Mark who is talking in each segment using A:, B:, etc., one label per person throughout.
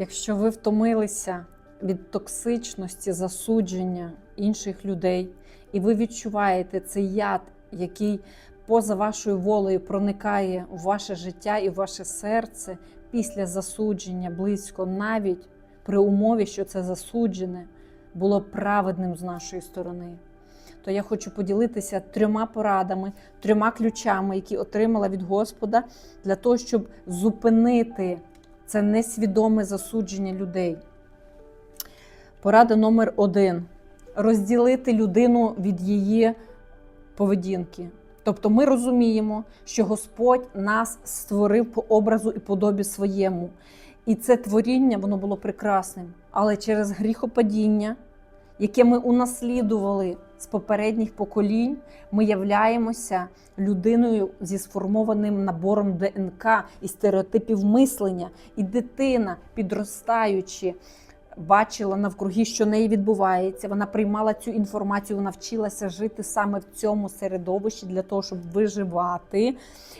A: Якщо ви втомилися від токсичності, засудження інших людей, і ви відчуваєте цей яд, який поза вашою волею проникає у ваше життя і в ваше серце після засудження близько, навіть при умові, що це засуджене було праведним з нашої сторони. То я хочу поділитися трьома порадами, трьома ключами, які отримала від Господа, для того, щоб зупинити це несвідоме засудження людей. Порада номер один: розділити людину від її поведінки. Тобто ми розуміємо, що Господь нас створив по образу і подобі своєму. І це творіння воно було прекрасним. Але через гріхопадіння, яке ми унаслідували з попередніх поколінь, ми являємося людиною зі сформованим набором ДНК і стереотипів мислення. І дитина, підростаючи, бачила навкруги, що неї відбувається. Вона приймала цю інформацію, вона вчилася жити саме в цьому середовищі для того, щоб виживати.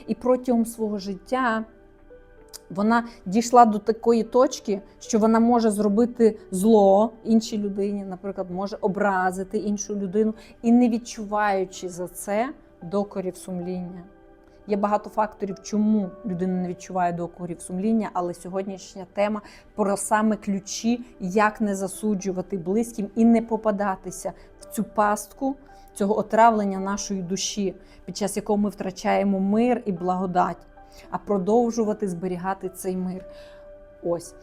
A: І протягом свого життя вона дійшла до такої точки, що вона може зробити зло іншій людині, наприклад, може образити іншу людину і не відчуваючи за це докорів сумління. Є багато факторів, чому людина не відчуває докорів сумління, але сьогоднішня тема про саме ключі, як не засуджувати близьким і не попадатися в цю пастку цього отравлення нашої душі, під час якого ми втрачаємо мир і благодать, а продовжувати зберігати цей мир. Ось.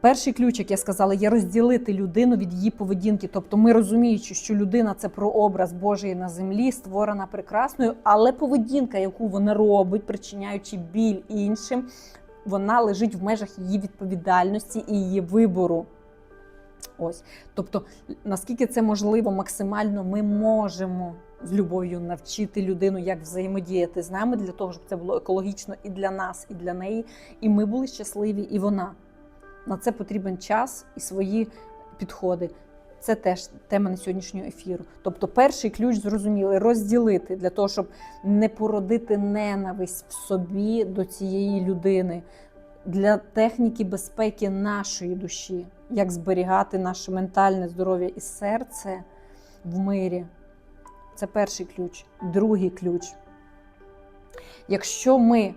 A: Перший ключ, як я сказала, є розділити людину від її поведінки. Тобто, ми розуміючи, що людина це прообраз Божий на землі, створена прекрасною, але поведінка, яку вона робить, причиняючи біль іншим, вона лежить в межах її відповідальності і її вибору. Ось, тобто, наскільки це можливо, максимально ми можемо з любов'ю навчити людину, як взаємодіяти з нами для того, щоб це було екологічно і для нас, і для неї, і ми були щасливі, і вона. На це потрібен час і свої підходи. Це теж тема на сьогоднішнього ефіру. Тобто, перший ключ зрозумілий розділити для того, щоб не породити ненависть в собі до цієї людини для техніки безпеки нашої душі, як зберігати наше ментальне здоров'я і серце в мирі. Це перший ключ. Другий ключ. Якщо ми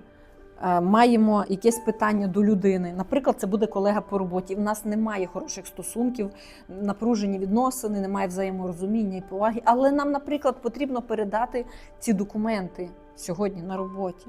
A: е, маємо якесь питання до людини, наприклад, це буде колега по роботі, в нас немає хороших стосунків, напружені відносини, немає взаєморозуміння і поваги, але нам, наприклад, потрібно передати ці документи сьогодні на роботі.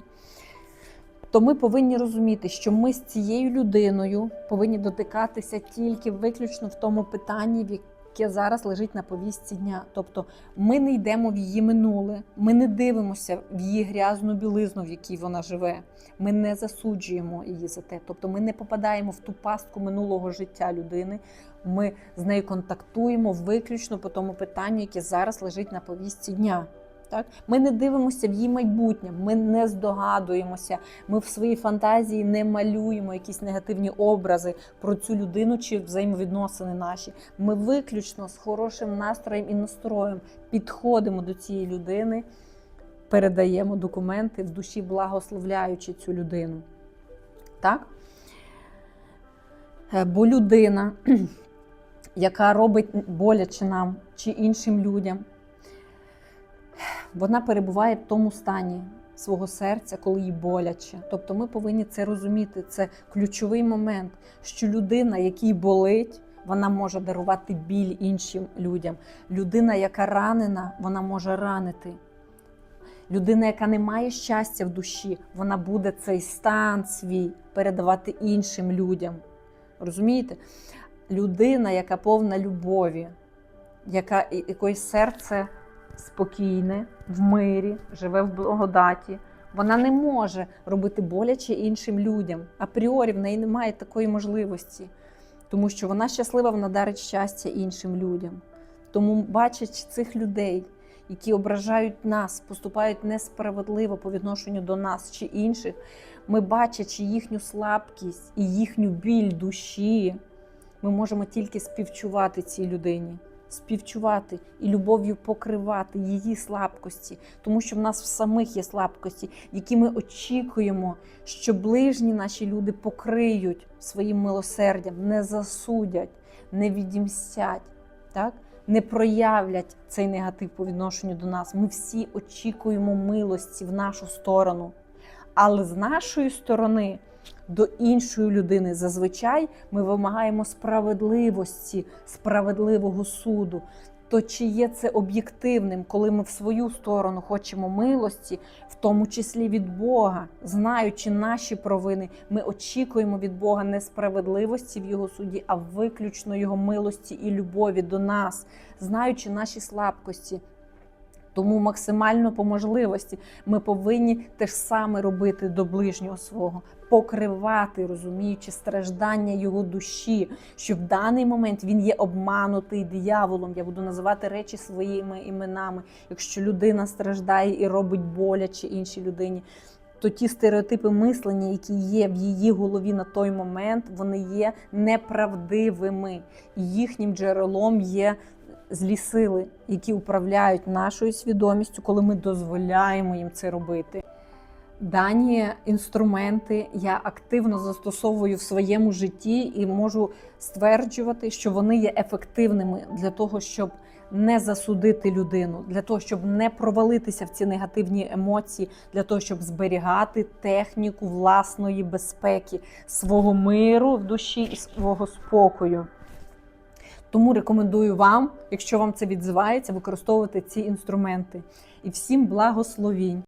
A: То ми повинні розуміти, що ми з цією людиною повинні дотикатися тільки виключно в тому питанні, яке зараз лежить на повістці дня. Тобто ми не йдемо в її минуле, ми не дивимося в її грязну білизну, в якій вона живе. Ми не засуджуємо її за те. Тобто ми не попадаємо в ту пастку минулого життя людини. Ми з нею контактуємо виключно по тому питанню, яке зараз лежить на повістці дня. Так? Ми не дивимося в її майбутнє, ми не здогадуємося, ми в своїй фантазії не малюємо якісь негативні образи про цю людину чи взаємовідносини наші. Ми виключно з хорошим настроєм і настроєм підходимо до цієї людини, передаємо документи в душі, благословляючи цю людину. Так? Е, Бо людина, яка робить боляче нам чи іншим людям, вона перебуває в тому стані свого серця, коли їй боляче. Тобто ми повинні це розуміти. Це ключовий момент, що людина, якій болить, вона може дарувати біль іншим людям. Людина, яка ранена, вона може ранити. Людина, яка не має щастя в душі, вона буде цей стан свій передавати іншим людям. Розумієте? Людина, яка повна любові, яка, якої серце спокійне, в мирі, живе в благодаті. Вона не може робити боляче іншим людям. Апріорі в неї немає такої можливості, тому що вона щаслива, вона дарить щастя іншим людям. Тому, бачачи цих людей, які ображають нас, поступають несправедливо по відношенню до нас чи інших, ми бачачи їхню слабкість і їхню біль душі, ми можемо тільки співчувати цій людині співчувати і любов'ю покривати її слабкості, тому що в нас в самих є слабкості, які ми очікуємо, що ближні наші люди покриють своїм милосердям, не засудять, не відімстять, так? не проявлять цей негатив по відношенню до нас. Ми всі очікуємо милості в нашу сторону. Але з нашої сторони до іншої людини зазвичай ми вимагаємо справедливості, справедливого суду. То чи є це об'єктивним, коли ми в свою сторону хочемо милості, в тому числі від Бога, знаючи наші провини, ми очікуємо від Бога не справедливості в Його суді, а виключно Його милості і любові до нас, знаючи наші слабкості. Тому максимально по можливості ми повинні те ж саме робити до ближнього свого, покривати, розуміючи страждання його душі, що в даний момент він є обманутий дияволом. Я буду називати речі своїми іменами. Якщо людина страждає і робить боляче іншій людині. То ті стереотипи мислення, які є в її голові на той момент, вони є неправдивими. І їхнім джерелом є злі сили, які управляють нашою свідомістю, коли ми дозволяємо їм це робити. Дані інструменти я активно застосовую в своєму житті і можу стверджувати, що вони є ефективними для того, щоб не засудити людину, для того, щоб не провалитися в ці негативні емоції, для того, щоб зберігати техніку власної безпеки, свого миру в душі і свого спокою. Тому рекомендую вам, якщо вам це відзивається, використовувати ці інструменти. І всім благословінь!